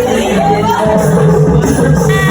Thank you.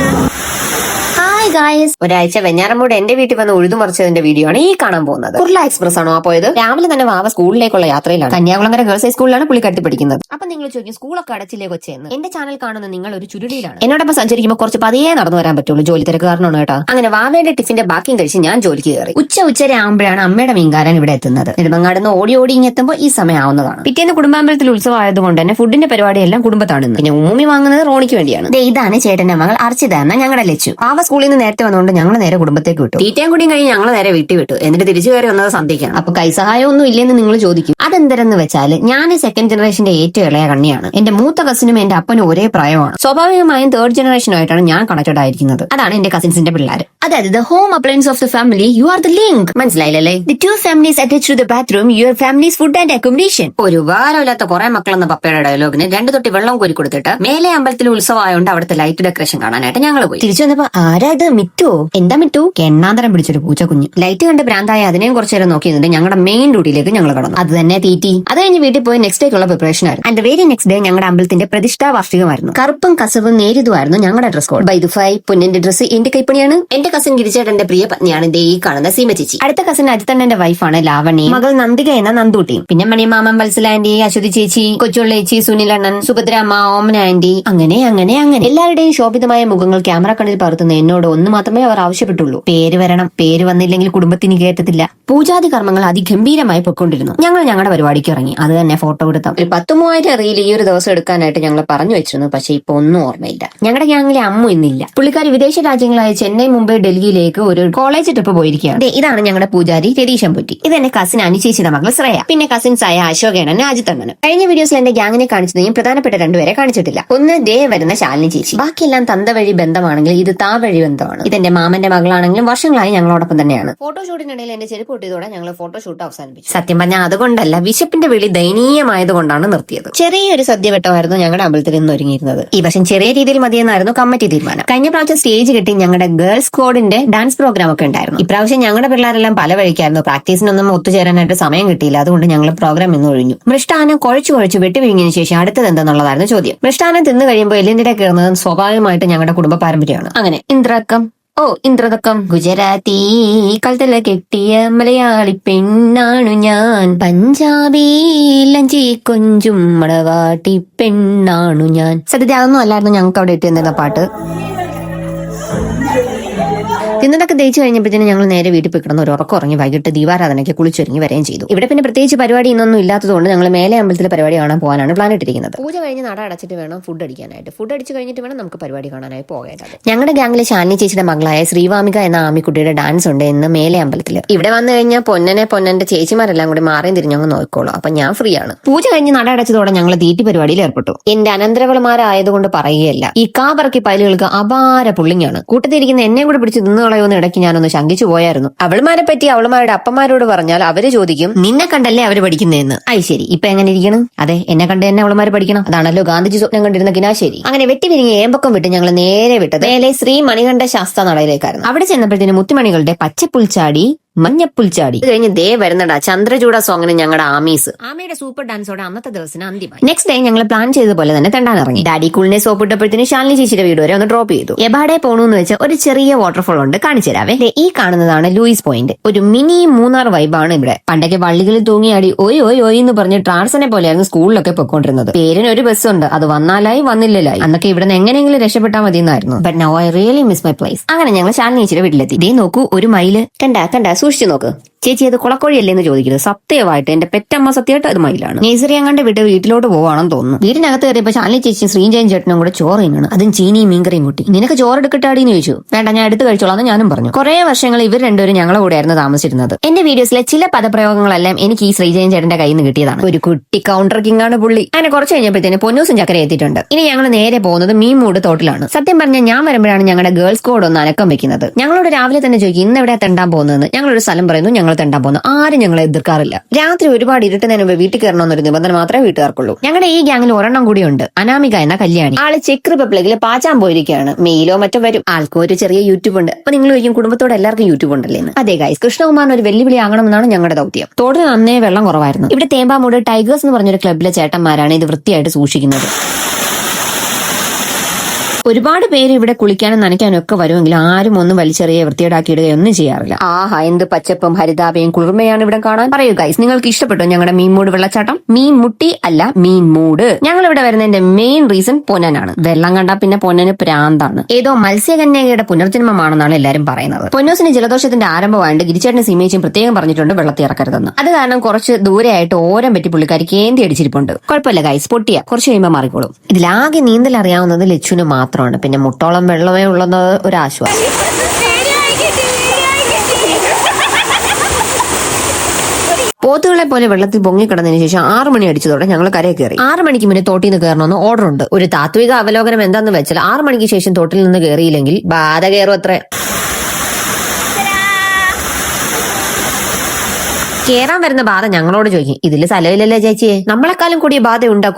Hi guys ഒരാഴ്ച വെഞ്ഞാറമ്മൂട് എന്റെ വീട്ടിൽ വന്ന് ഉഴുതുമറിച്ചതിന്റെ വീഡിയോ ആണ് ഈ കാണാൻ പോകുന്നത്. കുർല എക്സ്പ്രസ് ആണോ ആ പോയത്? രാവിലെ തന്നെ വാവ സ്കൂളിലേക്കുള്ള യാത്രയിലാണ്. കന്യാകുളങ്ങര ഗേൾസ് ഹൈസ്കൂളിലാണ് കടത്തി പഠിക്കുന്നത്. അപ്പൊ നിങ്ങൾ ചോദിക്കും സ്കൂളൊക്കെ അടച്ചില്ലേ കൊച്ചെന്ന് എന്റെ ചാനൽ കാണുന്ന നിങ്ങൾ ഒരു ചുരുളിയിലാണ്. എന്നോടൊപ്പം സഞ്ചരിക്കുമ്പോൾ കുറച്ച് പതിയെ നടന്നു വരാൻ പറ്റുള്ളൂ. ജോലി തിരക്കുകാരനാണ് കേട്ടോ. അങ്ങനെ വാവയുടെ ടിഫിന്റെ ബാക്കിയും കഴിച്ച് ഞാൻ ജോലിക്ക് കയറി. ഉച്ച ഉച്ചര ആകുമ്പോഴാണ് അമ്മയുടെ മീൻകാരൻ ഇവിടെ എത്തുന്നത്. നെടുമങ്ങാട് നിന്ന് ഓടി ഓടി ഇങ്ങ് എത്തുമ്പോൾ ഈ സമയം ആവുന്നതാണ് പിറ്റേന്ന് കുടുംബാമ്പലത്തിൽ ഉത്സവം ആയതുകൊണ്ട് തന്നെ ഫുഡിന്റെ പരിപാടിയെല്ലാം കുടുംബത്താണ് പിന്നെ ഊമി വാങ്ങുന്നത് റോണിക്ക് വേണ്ടിയാണ്. ഇതാണ് ചേട്ടന്റെ മകൾ അർച്ചിത എന്ന ഞങ്ങളുടെ ലച്ചു. വാവ സ്കൂളിൽ നിന്ന് നേരത്തെ വന്നുകൊണ്ട് ഞങ്ങൾ നേരെ കുടുംബത്തേക്ക് വിട്ടു. തീറ്റയും കൂടിയും കഴിഞ്ഞ് ഞങ്ങൾ നേരെ വീട്ടിൽ വിട്ടു. എന്നിട്ട് തിരിച്ചു കയറി വന്നത് സന്ദിക്കാം അപ്പൊ കൈസഹായം ഒന്നും ഇല്ലെന്ന് നിങ്ങൾ ചോദിക്കും. അതെന്തരെന്ന് വെച്ചാൽ ഞാൻ സെക്കൻഡ് ജനറേഷന്റെ ഏറ്റവും ഇളയ കണ്ണിയാണ്. എന്റെ മൂത്ത കസിനും എന്റെ അപ്പനും ഒരേ പ്രായമാണ്. സ്വാഭാവികമായും തേർഡ് ജനറേഷനുമായിട്ടാണ് ഞാൻ കണക്റ്റഡ് ആയിരിക്കുന്നത് അതാണ് എന്റെ കസിൻസിന്റെ പിള്ളേർ അതായത് the home appliance of the family you are the link മനസ്സിലായില്ലേ the two families attach to the bathroom your families food and accommodation ഒരു ഉപകാരമില്ലാത്ത കുറെ മക്കളെന്ന പപ്പയുടെ ഡയലോഗിന് രണ്ട് തൊട്ടി വെള്ളം കോരി കൊടുത്തിട്ട് മേലെ അമ്പലത്തിൽ ഉത്സവമായോണ്ട് അവിടുത്തെ ലൈറ്റ് ഡെക്കറേഷൻ കാണാനായിട്ട് ഞങ്ങൾ പോയി. തിരിച്ചു വന്നപ്പോ ആരാ ഇത്? മിറ്റോ എന്താ മിറ്റു എണ്ണാന്തരം പിടിച്ചൊരു പൂച്ചക്കുഞ്ഞ്. ലൈറ്റ് കണ്ട് ഭ്രാന്തായ അതിനെയും കുറച്ചു നേരം നോക്കി നിന്നിട്ട് ഞങ്ങളുടെ മെയിൻ ഡ്യൂട്ടിയിലേക്ക് ഞങ്ങൾ കടന്നു. അത് തന്നെ തീറ്റി അത് കഴിഞ്ഞ് വീട്ടിൽ പോയി നെക്സ്റ്റ് ഡേക്കുള്ള പ്രിപ്പറേഷൻ ആയിരുന്നു. ആൻഡ് വെരി നെക്സ്റ്റ് ഡേ ഞങ്ങളുടെ അമ്പലത്തിന്റെ പ്രതിഷ്ഠാ വാർഷികമായിരുന്നു. കറുപ്പും കസവും നേരിതുമായിരുന്നു ഞങ്ങളുടെ ഡ്രസ് കോഡ് ബൈ ദുഫായ് പൊന്നിന്റെ ഡ്രസ് എന്റെ കൈപ്പണിയാണ്. എന്റെ കസിൻ ഗിരിചേട്ടന്റെ പ്രിയ പത്നിയാണ്. ദേ ഈ കാണുന്ന സീമ ചേച്ചി അടുത്ത കസിൻ അജിത്തണ്ണന്റെ വൈഫാണ് ലാവണി. മകൾ നന്ദിക എന്ന നന്ദൂട്ടിയും പിന്നെ മണിമാമൻ മാമൻ ആന്റി അശ്വതി ചേച്ചി കൊച്ചുള്ള ചേച്ചി സുനിലണ്ണൻ സുഭദ്രാമ്മ ഓമന ആന്റി. അങ്ങനെ അങ്ങനെ അങ്ങനെ. എല്ലാവരുടെയും ശോഭിതമായ മുഖങ്ങൾ ക്യാമറ കണ്ണിൽ പകർത്തുന്ന എന്നോട് ഒന്ന് മാത്രമേ അവർ ആവശ്യപ്പെട്ടുള്ളൂ. പേര് വരണം. പേര് വന്നില്ലെങ്കിൽ കുടുംബത്തിന് കേട്ടത്തില്ല പൂജാതി കർമ്മങ്ങൾ അതിഗംഭീരമായി പൊയ്ക്കൊണ്ടിരുന്നു. ഞങ്ങൾ ഞങ്ങളുടെ പരിപാടിക്ക് ഇറങ്ങി. അത് തന്നെ ഫോട്ടോ എടുത്ത. ഒരു പത്ത് മൂവായിരം റീൽ ഈ ഒരു ദിവസം എടുക്കാനായിട്ട് ഞങ്ങൾ പറഞ്ഞു വെച്ചിരുന്നു. പക്ഷെ ഇപ്പൊ ഒന്നും ഓർമ്മയില്ല. ഞങ്ങളുടെ ഗ്യാങ്ങിലെ അമ്മ ഇന്നില്ല. പുള്ളിക്കാരി വിദേശ രാജ്യങ്ങളായ ചെന്നൈ മുംബൈ ഡൽഹിയിലേക്ക് ഒരു കോളേജ് ട്രിപ്പ് പോയിരിക്കുകയാണ്. ഇതാണ് ഞങ്ങളുടെ പൂജാരി രതീശൻ പൊറ്റി. ഇത് എന്റെ കസിൻ അനുചേച്ചിയുടെ മകൾ ശ്രേയ. പിന്നെ കസിൻസ് ആയ അശോകേണൻ അജിത്തണ്ണനും കഴിഞ്ഞ വീഡിയോസിൽ എന്റെ ഗ്യാങ്ങിനെ കാണിച്ചത് പ്രധാനപ്പെട്ട രണ്ടുപേരെ കാണിച്ചിട്ടില്ല. ഒന്ന് ദേ വരുന്ന ശാലിനി ചേച്ചി. ബാക്കിയെല്ലാം തന്ത വഴി ബന്ധമാണെങ്കിൽ ഇത് താ വഴി ബന്ധമാണ് ഇതെന്റെ മാമന്റെ മകളാണെങ്കിലും വർഷങ്ങളായി ഞങ്ങളോടൊപ്പം തന്നെയാണ്. ഫോട്ടോഷൂട്ടിനിടയിൽ എന്റെ ചെരുപ്പ് പൊട്ടിയതോടെ ഞങ്ങൾ ഫോട്ടോഷൂട്ട് അവസാനിപ്പിച്ചു. സത്യം പറഞ്ഞാൽ അതുകൊണ്ടല്ല വിശപ്പിന്റെ വിളി ദയനീയമായതുകൊണ്ടാണ് നിർത്തിയത്. ചെറിയൊരു സദ്യ വെട്ടമായിരുന്നു ഞങ്ങളുടെ അമ്പലത്തിൽ നിന്ന് ഒരുങ്ങിയിരുന്നത്. ഈ വർഷം ചെറിയ രീതിയിൽ മതിയെന്നായിരുന്നു കമ്മിറ്റി തീരുമാനം. കഴിഞ്ഞ പ്രാവശ്യം സ്റ്റേജ് കിട്ടി ഞങ്ങളുടെ ഗേൾസ് കോഡിന്റെ ഡാൻസ് പ്രോഗ്രാം ഒക്കെ ഉണ്ടായിരുന്നു. ഇപ്രാവശ്യം ഞങ്ങളുടെ പിള്ളേരെല്ലാം പല വഴിക്കായിരുന്നു. പ്രാക്ടീസിനൊന്നും ഒത്തുചേരാനായിട്ട് സമയം കിട്ടിയില്ല. അതുകൊണ്ട് ഞങ്ങൾ പ്രോഗ്രാം ഇന്ന് ഒഴിഞ്ഞു. മൃഷ്ടാനം കുഴച്ചു കുഴച്ചു വെട്ടിവിഴിഞ്ഞതിന് ശേഷം അടുത്തത് എന്തെന്നുള്ളതായിരുന്നു ചോദ്യം. മൃഷ്ടാനം തിന്നു കഴിയുമ്പോൾ എല്ലിന്റെ കയറുന്നത് സ്വാഭാവികമായിട്ട് ഞങ്ങളുടെ കുടുംബ പാരമ്പര്യമാണ്. അങ്ങനെ ഇന്ദ്രക്കം ഓ ഇന്ദ്രതക്കം. ഗുജറാത്തി കൽതല കെട്ടിയ മലയാളി പെണ്ണാണു ഞാൻ. പഞ്ചാബി ലഞ്ചി കൊഞ്ചും മടവാട്ടി പെണ്ണാണു ഞാൻ. സത്യത്തിൽ അതൊന്നും അല്ലായിരുന്നു ഞങ്ങൾക്ക് അവിടെ ഇട്ടിരുന്ന പാട്ട്. തിന്നതൊക്കെ ദഹിച്ചു കഴിഞ്ഞപ്പോഴത്തേനും ഞങ്ങൾ നേരെ വീട്ടിൽ പോയി കിടന്ന് ഒരു ഉറക്കം ഉറങ്ങി വൈകിട്ട് ദീപാരാധനയ്ക്ക് കുളിച്ചൊരുങ്ങി വരെയും ചെയ്തു. ഇവിടെ പിന്നെ പ്രത്യേകിച്ച് പരിപാടി ഇന്നൊന്നും ഇല്ലാത്തതുകൊണ്ട് ഞങ്ങൾ മേലെ അമ്പലത്തിലെ പരിപാടി കാണാൻ പോകാനാണ് പ്ലാൻ ഇട്ടിരിക്കുന്നത്. പൂജ കഴിഞ്ഞ് നട അടച്ചിട്ട് വേണം ഫുഡ് അടിക്കാനായിട്ട്. ഫുഡ് അടിച്ച് കഴിഞ്ഞിട്ട് വേണം നമുക്ക് പരിപാടി കാണാനായി പോകേണ്ടത് ഞങ്ങളുടെ ഗ്യാങ്ങിലെ ശാലിനി ചേച്ചിയുടെ മകളായ ശ്രീവാമിക എന്ന ആമിക്കുട്ടിയുടെ ഡാൻസ് ഉണ്ട് ഇന്ന് മേലെ അമ്പലത്തിൽ ഇവിടെ വന്നു കഴിഞ്ഞാൽ പൊന്നനെ പൊന്നന്റെ ചേച്ചിമാരെല്ലാം കൂടി മാറിയും തിരിഞ്ഞങ്ങ് നോക്കിക്കോളൂ. അപ്പൊ ഞാൻ ഫ്രീ ആണ്. പൂജ കഴിഞ്ഞ് നട അടച്ചതോടെ ഞങ്ങൾ തീറ്റി പരിപാടിയിൽ ഏർപ്പെട്ടു. എന്റെ അനന്തരവളമാരായതുകൊണ്ട് പറയുകയല്ല. ഈ കാ പറക്കി പൈലുകൾക്ക് അപാര പുള്ളിങ്ങാണ്. കൂട്ടത്തിരിക്കുന്ന എന്നെ കൂടെ പിടിച്ച് നിന്ന് കളയുമെന്ന് ഇടയ്ക്ക് ഞാനൊന്ന് ശങ്കിച്ചു പോയായിരുന്നു. അവൾമാരെ പറ്റി അവൾമാരുടെ അപ്പന്മാരോട് പറഞ്ഞാൽ അവർ ചോദിക്കും നിന്നെ കണ്ടല്ലേ അവർ പഠിക്കുന്നതെന്ന്? ഐ ശരി. ഇപ്പൊ എങ്ങനെ ഇരിക്കണം? അതെ എന്നെ കണ്ട് തന്നെ അവൾമാര് പഠിക്കണം. അതാണല്ലോ ഗാന്ധിജി സ്വപ്നം കണ്ടിരുന്ന കിനാശേരി. അങ്ങനെ വെട്ടി വിരിഞ്ഞ് ഏമ്പക്കം വിട്ട് ഞങ്ങൾ നേരെ വിട്ടത്. മേലെ ശ്രീ മണികണ്ഠ ശാസ്ത്ര നടയിലേക്കായിരുന്നു. അവിടെ ചെന്നപ്പോഴത്തേന് മുത്തുമണികളുടെ പച്ചപ്പുൽച്ചാടി മഞ്ഞപ്പുൽച്ചാടി. ഇത് കഴിഞ്ഞ് ദേ വരുന്നടാ ചന്ദ്രചൂട സോങ്ങിന് ഞങ്ങളുടെ ആമീസ്. ആമയുടെ സൂപ്പർ ഡാൻസോടെ അന്നത്തെ ദിവസം അന്തിമായി. നെക്സ്റ്റ് ഡേ ഞങ്ങൾ പ്ലാൻ ചെയ്ത പോലെ തന്നെ തെണ്ടാൻ ഇറങ്ങി. ഡാഡി കൂളിനെ സോപ്പ് ഇട്ടപ്പോഴത്തേന് ശാലിനി ചേച്ചിയുടെ വീട് വരെ ഒന്ന് ഡ്രോപ്പ് ചെയ്തു. എബാടെ പോണെന്ന് വെച്ച ഒരു ചെറിയ വാട്ടർഫോൾ ഉണ്ട് കാണിച്ചു തരാവേ. ഈ കാണുന്നതാണ് ലൂയിസ് പോയിന്റ് ഒരു മിനി മൂന്നാർ വൈബാണ് ഇവിടെ. പണ്ടൊക്കെ വള്ളികളിൽ തൂങ്ങിയാടി ഓയ് ഓയ് ഓയ് എന്ന് പറഞ്ഞ് ട്രാൻസിനെ പോലെയായിരുന്നു സ്കൂളിലൊക്കെ പൊയ്ക്കൊണ്ടിരുന്നത്. പേരിന് ഒരു ബസ് ഉണ്ട് അത് വന്നാലായി വന്നില്ലലായി. അന്നൊക്കെ ഇവിടെ നിന്ന് എങ്ങനെയെങ്കിലും രക്ഷപ്പെട്ടാൽ മതി എന്നായിരുന്നു but no I really miss my place അങ്ങനെ ഞങ്ങൾ ശാലിനി ചേച്ചിയുടെ വീട്ടിലെത്തി. ഇതേ നോക്കൂ ഒരു മൈൽ കണ്ട കണ്ട സൂക്ഷിച്ചു നോക്ക് ചേച്ചി അത് കുളക്കോഴിയല്ലേ എന്ന് ചോദിക്കരുത് സത്യമായിട്ട് എന്റെ പെറ്റമ്മ സത്യമായിട്ട് അത് മയിലാണ്. നേസറി അങ്ങാണ്ട് വിട്ട് വീട്ടിലോട്ട് പോവാണെന്ന് തോന്നുന്നു. വീടിനകത്ത് കയറിയപ്പോ ശാലിനി ചേച്ചി ശ്രീജയൻ ചേട്ടനും കൂടെ ചോറ് തിന്നണം അതും ചീനിയും മീൻകറിയും കൂട്ടി. നിനക്ക് ചോറ് എടുക്കട്ടാടി എന്ന് ചോദിച്ചു. വേണ്ട ഞാൻ എടുത്ത് കഴിച്ചോളാം ഞാനും പറഞ്ഞു. കുറെ വർഷങ്ങൾ ഇവർ രണ്ടുപേരും ഞങ്ങളുടെ കൂടെയായിരുന്നു താമസിച്ചിരുന്നത്. എന്റെ വീഡിയോസിലെ ചില പദപ്രയോഗങ്ങളെല്ലാം എനിക്ക് ഈ ശ്രീജയൻ ചേട്ടന്റെ കയ്യിൽ നിന്ന് കിട്ടിയതാണ്. ഒരു കുട്ടി കൗണ്ടർ കിങ് ആണ് പുള്ളി. അങ്ങനെ കുറച്ച് കഴിഞ്ഞപ്പോഴത്തേന് പൊന്നൂസും ചക്കര എത്തിയിട്ടുണ്ട്. ഇനി ഞങ്ങൾ നേരെ പോകുന്നത് മീൻമൂട് തോട്ടിലാണ്. സത്യം പറഞ്ഞാൽ ഞാൻ വരുമ്പോഴാണ് ഞങ്ങളുടെ ഗേൾസ് കോഡ് ഒന്ന് അനക്കം വെക്കുന്നത്. ഞങ്ങളോട് രാവിലെ തന്നെ ചോദിക്കും ഇന്ന് എവിടെ തെണ്ടാൻ പോകുന്നത് ഞങ്ങളൊരു സ്ഥലം പറയുന്നു ഞങ്ങൾ തെണ്ടാൻ പോകുന്നു. ആരും ഞങ്ങളെ എതിർക്കാറില്ല. രാത്രി ഒരുപാട് ഇരുട്ടുന്നതിന് മുമ്പ് വീട്ടിൽ കയറണമെന്നൊരു നിബന്ധന മാത്രമേ വീട്ടുകാർക്കുള്ളൂ. ഞങ്ങളുടെ ഈ ഗ്യാങ്ങിൽ ഒരെണ്ണം കൂടിയുണ്ട് അനാമിക എന്ന കല്യാണി. ആൾ ചെക്ക് റിപ്പബ്ലിക്കിൽ പാച്ചാൻ പോയിരിക്കുകയാണ്. മെയിലോ മറ്റോ വരും. ആൾക്കും ഒരു ചെറിയ യൂട്യൂബ് ഉണ്ട്. അപ്പൊ നിങ്ങൾ ചോദിക്കും കുടുംബത്തോടെ എല്ലാവർക്കും യൂട്യൂബ് ഉണ്ടല്ലേ അതെ ഗൈസ് കൃഷ്ണകുമാറിന് ഒരു വെല്ലുവിളി ആകണമെന്നാണ് ഞങ്ങളുടെ ദൗത്യം. തോടിന് നന്നേ വെള്ളം കുറവായിരുന്നു. ഇവിടെ തേമ്പാമൂട് ടൈഗേഴ്സ് എന്ന് പറഞ്ഞൊരു ക്ലബിലെ ചേട്ടന്മാരാണ് ഇത് വൃത്തിയായിട്ട് സൂക്ഷിക്കുന്നത്. ഒരുപാട് പേര് ഇവിടെ കുളിക്കാനും നനയ്ക്കാനും ഒക്കെ വരുമെങ്കിൽ ആരും ഒന്നും വലിച്ചെറിയ വൃത്തിയേടാക്കിയിടുകയൊന്നും ചെയ്യാറില്ല. ആഹാ എന്ത് പച്ചപ്പും ഹരിതാപയും കുളിർമയാണ് ഇവിടെ കാണാൻ. പറയൂ നിങ്ങൾക്ക് ഇഷ്ടപ്പെട്ടോ ഞങ്ങളുടെ മീൻ മൂട് വെള്ളച്ചാട്ടം? മീൻ മുട്ടി അല്ല മീൻ മൂട്. ഞങ്ങൾ ഇവിടെ വരുന്നതിന്റെ മെയിൻ റീസൺ പൊന്നനാണ്. വെള്ളം കണ്ടാൽ പിന്നെ പൊന്നന് പ്രാന്താണ്. ഏതോ മത്സ്യകന്യകയുടെ പുനർജന്മമാണെന്നാണ് എല്ലാരും പറയുന്നത്. പൊന്നൂസിന് ജലദോഷത്തിന്റെ ആരംഭമായിട്ട് ഗിരിച്ചേട്ടന് സീമേച്ചും പ്രത്യേകം പറഞ്ഞിട്ടുണ്ട് വെള്ളത്തിൽ ഇറക്കരുതെന്ന്. അത് കാരണം കുറച്ച് ദൂരെയായിട്ട് ഓരം പറ്റി പുള്ളിക്കാരി കേന്തി അടിച്ചിരിപ്പുണ്ട്. കുഴപ്പമില്ല ഗൈസ് പൊട്ടിയ. കുറച്ച് കഴിയുമ്പോൾ മാറിക്കോളും. ഇതിലാകെ നീന്തൽ അറിയാവുന്നത് ലച്ചുവിന് മാത്രമാണ്. പിന്നെ മുട്ടോളം വെള്ളമേ ഉള്ളത് ഒരു ആശ്വാസം പോത്തുകളെ പോലെ വെള്ളത്തിൽ പൊങ്ങിക്കിടന്നതിന് ശേഷം ആറു മണി അടിച്ചതോടെ ഞങ്ങൾ കരയെ കയറി. ആറു മണിക്ക് മുന്നേ തോട്ടിൽ നിന്ന് കയറണമെന്ന് ഓർഡർ ഉണ്ട് ഒരു താത്വിക അവലോകനം എന്താന്ന് വെച്ചാൽ ആറു മണിക്ക് ശേഷം തോട്ടിൽ നിന്ന് കയറിയില്ലെങ്കിൽ ബാധ കയറും അത്രേ. കേറാൻ വരുന്ന ബാധ ഞങ്ങളോട് ചോദിക്കും. ഇതിൽ സ്ഥലമില്ലല്ലേ ചേച്ചിയെ. നമ്മളെക്കാളും കൂടിയ ബാധ ഉണ്ടാ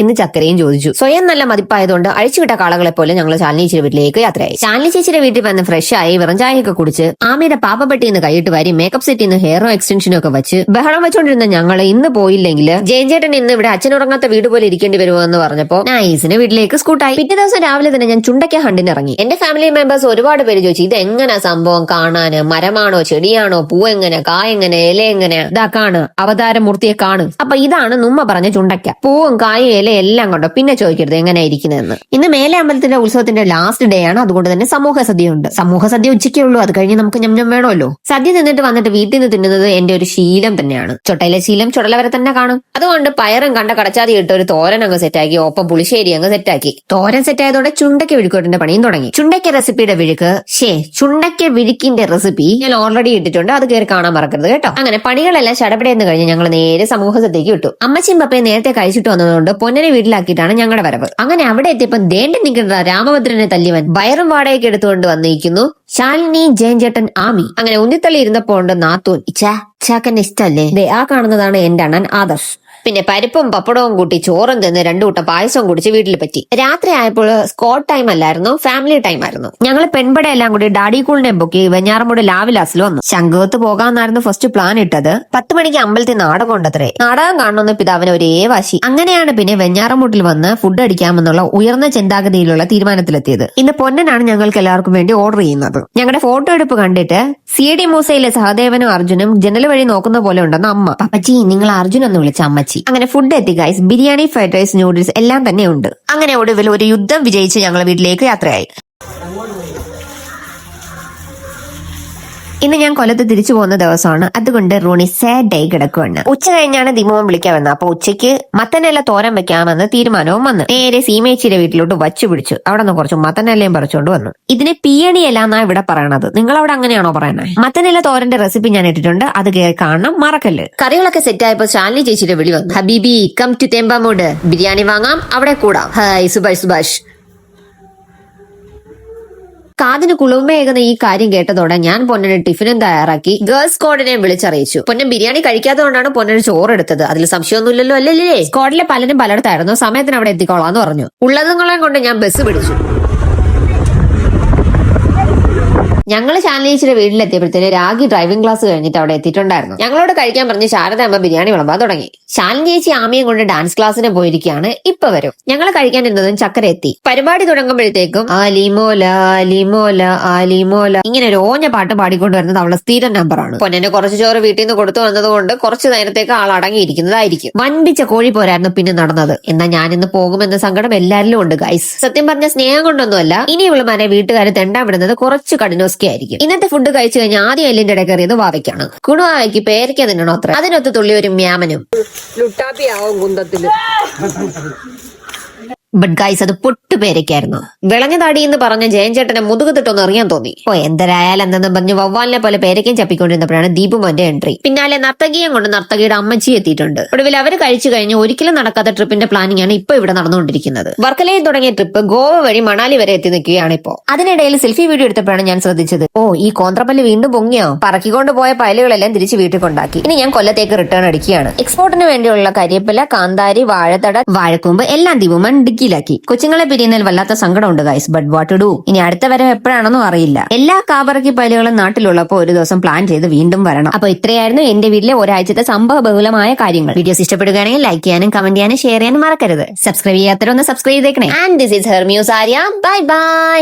എന്ന് ചക്കരയും ചോദിച്ചു. സ്വയം നല്ല മതിപ്പായതുകൊണ്ട് അഴിച്ചുവിട്ട കാളകളെ പോലെ ഞങ്ങൾ ശാലിനി ചേച്ചിയുടെ വീട്ടിലേക്ക് യാത്രയായി. ശാലിനി ചേച്ചിയുടെ വീട്ടിൽ വന്ന് ഫ്രഷ് ആയി വെറും ചായയൊക്കെ കുടിച്ച് ആമയുടെ പാപ്പപ്പെട്ടി നിന്ന് കൈയിട്ട് വാരി മേക്കപ്പ് സെറ്റിൽ നിന്ന് ഹെയറോ എക്സ്റ്റൻഷനും ഒക്കെ വെച്ച് ബഹളം വെച്ചോണ്ടിരുന്ന ഞങ്ങൾ ഇന്ന് പോയില്ലെങ്കിൽ ജയൻചേട്ടൻ ഇന്ന് ഇവിടെ അച്ഛൻ ഉറങ്ങാത്ത വീട് പോലെ ഇരിക്കേണ്ടി വരുമോ എന്ന് പറഞ്ഞപ്പോ നൈസിന് വീട്ടിലേക്ക് സ്കൂട്ടായി പിറ്റേ ദിവസം രാവിലെ തന്നെ ഞാൻ ചുണ്ടക്ക ഹണ്ടിന് ഇറങ്ങി. എന്റെ ഫാമിലി മെമ്പേഴ്സ് ഒരുപാട് പേര് ചോദിച്ചു ഇത് എങ്ങനെ സംഭവം? കാണാന് മരമാണോ? ചെടിയാണോ? പൂ എങ്ങനെ? കായെങ്ങനെ ഇല എങ്ങനെ? ഇതാ കാണ്. അവതാരമൂർത്തിയെ കാണ്. അപ്പൊ ഇതാണ് നുമ്മ പറഞ്ഞ ചുണ്ടയ്ക്ക. പൂവും കായും ഇല എല്ലാം കൊണ്ടോ? പിന്നെ ചോദിക്കരുത് എങ്ങനെ ഇരിക്കുന്നതെന്ന് ഇന്ന് മേലെ അമ്പലത്തിന്റെ ഉത്സവത്തിന്റെ ലാസ്റ്റ് ഡേ ആണ്. അതുകൊണ്ട് തന്നെ സമൂഹ സദ്യ ഉണ്ട് സമൂഹ സദ്യ ഉച്ചയ്ക്കേ ഉള്ളൂ. അത് കഴിഞ്ഞ് നമുക്ക് ഞം വേണമല്ലോ. സദ്യ നിന്നിട്ട് വന്നിട്ട് വീട്ടിൽ നിന്ന് തിന്നുന്നത് എന്റെ ഒരു ശീലം തന്നെയാണ്. ചൊട്ടയിലെ ശീലം ചുടല വരെ തന്നെ കാണും. അതുകൊണ്ട് പയറും കണ്ട കടച്ചാതി ഇട്ട് ഒരു തോരൻ അങ്ങ് സെറ്റാക്കി ഒപ്പം പുളിശ്ശേരി അങ്ങ് സെറ്റാക്കി തോരൻ സെറ്റായതോടെ ചുണ്ടയ്ക്ക വിഴുക്കോട്ടിന്റെ പണിയും തുടങ്ങി. ചുണ്ടയ്ക്ക റെസിപ്പിയുടെ വിഴുക്ക്. ഷേ ചുണ്ടയ്ക്ക വിഴുക്കിന്റെ റെസിപ്പി ഞാൻ ഓൾറെഡി ഇട്ടിട്ടുണ്ട്. അത് കയറി കാണാൻ മറക്കരുത് കേട്ടോ. അങ്ങനെ പണികളെല്ലാം ചടപടയെന്ന് കഴിഞ്ഞ് ഞങ്ങൾ നേരെ സമൂഹത്തേക്ക് വിട്ടു. അമ്മച്ചിയും പപ്പയും നേരത്തെ കഴിച്ചിട്ട് വന്നതുകൊണ്ട് പൊന്നനെ വീട്ടിലാക്കിയിട്ടാണ് ഞങ്ങളുടെ വരവ്. അങ്ങനെ അവിടെ എത്തിയപ്പോൾ ദേണ്ടി നിൽക്കുന്ന രാമഭദ്രനെ തല്ലിവൻ വയറും വാടകയ്ക്ക് എടുത്തുകൊണ്ട് വന്നിരിക്കുന്നു. ശാലിനി ജയൻചേട്ടൻ ആമി. അങ്ങനെ ഉന്നിത്തള്ളി ഇരുന്നപ്പോ ഉണ്ട് നാത്തൂൻ. ഇച്ചാ ഇച്ചാക്കന്റെ ഇഷ്ടല്ലേ? ആ കാണുന്നതാണ് എന്റെ അണ്ണൻ ആദർശ്. പിന്നെ പരിപ്പും പപ്പടവും കൂട്ടി ചോറും തിന്ന് രണ്ടു കൂട്ടം പായസവും കുടിച്ച് വീട്ടിൽ പറ്റി. രാത്രി ആയപ്പോൾ സ്കോട്ട് ടൈം അല്ലായിരുന്നു ഫാമിലി ടൈം ആയിരുന്നു. ഞങ്ങൾ പെൺപട എല്ലാം കൂടി ഡാഡി കൂളിനെ ബുക്ക് വെഞ്ഞാറമൂട് ലാവിലാസിൽ വന്നു. ശംഖുവത്ത് പോകാമെന്നായിരുന്നു ഫസ്റ്റ് പ്ലാൻ ഇട്ടത്. പത്ത് മണിക്ക് അമ്പലത്തിൽ നാടകം കൊണ്ടത്രേ. നാടകം കാണണമെന്ന് പിതാവിന് ഒരേ വാശി. അങ്ങനെയാണ് പിന്നെ വെഞ്ഞാറമൂട്ടിൽ വന്ന് ഫുഡ് അടിക്കാമെന്നുള്ള ഉയർന്ന ചിന്താഗതിയിലുള്ള തീരുമാനത്തിലെത്തിയത്. ഇന്ന് പൊന്നനാണ് ഞങ്ങൾക്ക് എല്ലാവർക്കും വേണ്ടി ഓർഡർ ചെയ്യുന്നത്. ഞങ്ങളുടെ ഫോട്ടോ എടുപ്പ് കണ്ടിട്ട് സി ഡി മൂസയിലെ സഹദേവനും അർജുനും ജനൽ വഴി നോക്കുന്ന പോലെ ഉണ്ടെന്ന് അമ്മ. പപ്പച്ചി നിങ്ങൾ അർജുൻ എന്ന് വിളിച്ച അമ്മച്ചി. അങ്ങനെ ഫുഡ് എത്തി guys biryani fried rice noodles എല്ലാം തന്നെ ഉണ്ട്. അങ്ങനെ ഒടുവിൽ ഒരു യുദ്ധം വിജയിച്ച് ഞങ്ങൾ വീട്ടിലേക്ക് യാത്രയായി. ഇന്ന് ഞാൻ കൊല്ലത്ത് തിരിച്ചു പോകുന്ന ദിവസമാണ്. അതുകൊണ്ട് റൂണി സാഡ് ഡേ കിടക്കുവാണ്. ഉച്ച കഴിഞ്ഞാണ് ദിമോൻ വിളിക്കാൻ വന്നത്. അപ്പൊ ഉച്ചയ്ക്ക് മത്തനെല്ല തോരൻ വെക്കാമെന്ന് തീരുമാനവും വന്നു. നേരെ സീമേച്ചിയുടെ വീട്ടിലോട്ട് വച്ചു പിടിച്ചു. അവിടെ നിന്ന് കുറച്ച് മത്തനെല്ലയും പറിച്ചുകൊണ്ട് വന്നു. ഇതിന് പിയണിയല്ല എന്നാ ഇവിടെ പറയണത്. നിങ്ങൾ അവിടെ അങ്ങനെയാണോ പറയണേ മത്തനെല്ല തോരന്റെ റെസിപ്പി ഞാൻ ഇട്ടിട്ടുണ്ട്. അത് കയറി കാണണം. മറക്കല്ല്? കറികളൊക്കെ സെറ്റ് ആയപ്പോ ശാലിനി ചേച്ചിയുടെ വിളി വന്നു. ഹബീബി കം ടു തേമ്പാമൂട്. ബിരിയാണി വാങ്ങാം. അവിടെ കൂടാം. ഹായ് സുഭാഷ് സുഭാഷ്. കാതിന് കുളിർമയേകുന്ന ഈ കാര്യം കേട്ടതോടെ ഞാൻ പൊന്നന് ടിഫിനും തയ്യാറാക്കി ഗേൾസ് സ്ക്വാഡിനെ വിളിച്ചറിയിച്ചു. പൊന്നൻ ബിരിയാണി കഴിക്കാത്തതുകൊണ്ടാണ് പൊന്നന് ചോറ് എടുത്തത് അതിൽ സംശയമൊന്നുമില്ലല്ലോ അല്ലല്ലേ സ്ക്വാഡിലെ പലരും പലയിടത്തായിരുന്നു. സമയത്തിന് അവിടെ എത്തിക്കോളാന്ന് പറഞ്ഞു. ഉള്ളതുങ്ങളെ കൊണ്ട് ഞാൻ ബസ് പിടിച്ചു. ഞങ്ങൾ ശാലിനീച്ചിയുടെ വീട്ടിലെത്തിയപ്പോഴത്തേന് രാഗി ഡ്രൈവിംഗ് ക്ലാസ് കഴിഞ്ഞിട്ട് അവിടെ എത്തിയിട്ടുണ്ടായിരുന്നു. ഞങ്ങളോട് കഴിക്കാൻ പറഞ്ഞ് ശാരദ അമ്മ ബിരിയാണി വിളമ്പാൻ തുടങ്ങി. ശാലിനി ചേച്ചി ആമിയും കൊണ്ട് ഡാൻസ് ക്ലാസ്സിന് പോയിരിക്കുകയാണ്. ഇപ്പൊ വരും. ഞങ്ങൾ കഴിക്കാൻ ഇരുന്നതും ചക്കര എത്തി. പരിപാടി തുടങ്ങുമ്പോഴത്തേക്കും ആലിമോല ആലിമോല ആലിമോല. ഇങ്ങനെ ഒരു ഓഞ്ഞ പാട്ട് പാടിക്കൊണ്ട് വരുന്നത് അവളെ സ്ഥിരം നമ്പറാണ് പൊന്നെ കുറച്ച് ചോറ് വീട്ടിൽ നിന്ന് കൊടുത്തു വന്നതുകൊണ്ട് കുറച്ച് നേരത്തേക്ക് ആൾ അടങ്ങിയിരിക്കുന്നതായിരിക്കും. വൻപിച്ച കോഴി പോരായിരുന്നു പിന്നെ നടന്നത്. എന്നാ ഞാനിന്ന് പോകുമെന്ന സങ്കടം എല്ലാരിലും ഉണ്ട് ഗൈസ് സത്യം പറഞ്ഞ സ്നേഹം കൊണ്ടൊന്നുമല്ല ഇനി ഇവളുമാരെ വീട്ടുകാർ തെണ്ടാൻ വിടുന്നത് കുറച്ച് കഠിനോസ്കി ആയിരിക്കും. ഇന്നത്തെ ഫുഡ് കഴിച്ചു കഴിഞ്ഞാൽ ആദ്യം എല്ലിന്റെ ഇടയിൽ കയറിയത് വാവയ്ക്കാണ്. കുണുവാവയ്ക്ക് പേരയ്ക്ക തിന്നണോ അത്ര? അതിനൊത്ത് തുള്ളി ഒരു മ്യാമനും. ലുട്ടാപ്പിയാവും കുന്തത്തിൽ. ബട്ട് ഗൈസ് അത് പൊട്ടു പേരയ്ക്കായിരുന്നു വിളഞ്ഞ താടി എന്ന് പറഞ്ഞ ജയൻചേട്ടനെ ചേട്ടനെ മുതുകത്തിട്ടൊന്ന് അറിയാൻ തോന്നി. ഓ എന്തരായാലും എന്തെന്ന് പറഞ്ഞ് വവ്വാലിനെ പോലെ പേരയ്ക്കും ചപ്പിക്കൊണ്ടിരുന്നപ്പോഴാണ് ദീപുമോന്റെ എൻട്രി. പിന്നാലെ നർത്തകിയും കൊണ്ട് നർത്തകിയുടെ അമ്മച്ചി എത്തിയിട്ടുണ്ട്. ഒടുവിൽ അവർ കഴിച്ചു കഴിഞ്ഞ് ഒരിക്കലും നടക്കാത്ത ട്രിപ്പിന്റെ പ്ലാനിംഗ് ആണ് ഇപ്പൊ ഇവിടെ നടന്നുകൊണ്ടിരിക്കുന്നത്. വർക്കലയിൽ തുടങ്ങിയ ട്രിപ്പ് ഗോവ വഴി മണാലി വരെ എത്തി നിൽക്കുകയാണ് ഇപ്പോ. അതിനിടയിൽ സെൽഫി വീഡിയോ എടുത്തപ്പോഴാണ് ഞാൻ ശ്രദ്ധിച്ചത്. ഓ ഈ കോന്ത്രപ്പല്ല് വീണ്ടും പൊങ്ങിയോ? പറക്കിക്കൊണ്ട് പോയ പയലുകളെല്ലാം തിരിച്ച് വീട്ടിൽ കൊണ്ടാക്കി. ഇനി ഞാൻ കൊല്ലത്തേക്ക് റിട്ടേൺ അടിക്കുകയാണ്. എക്സ്പോർട്ടിന് വേണ്ടിയുള്ള കരിയപ്പില കാന്താരി വാഴത്തട വാഴക്കൂമ്പ് എല്ലാം ദീപുമൻ ഡിക്കി ഇടുക്കിയിലാക്കി കൊച്ചുങ്ങളെ പിരിയുന്നതിൽ വല്ലാത്ത സങ്കടമുണ്ട് ഗൈസ് ബട്ട് വാട്ട് ഡു ഇനി അടുത്ത വരം എപ്പോഴാണെന്നും അറിയില്ല. എല്ലാ കാബറക്കി പൈലുകളും നാട്ടിലുള്ളപ്പോൾ ഒരു ദിവസം പ്ലാൻ ചെയ്ത് വീണ്ടും വരണം. അപ്പൊ ഇത്രയായിരുന്നു എന്റെ വീട്ടിലെ ഒരാഴ്ചത്തെ സംഭവ ബഹുലമായ കാര്യങ്ങൾ. വീഡിയോസ് ഇഷ്ടപ്പെടുകയാണെങ്കിൽ ലൈക്ക് ചെയ്യാനും കമന്റ് ചെയ്യാനും ഷെയർ ചെയ്യാനും മറക്കരുത്. സബ്സ്ക്രൈബ് ചെയ്യാത്തവരൊന്ന് സബ്സ്ക്രൈബ് ചെയ്തേക്കണേ. And this is her muse Arya bye bye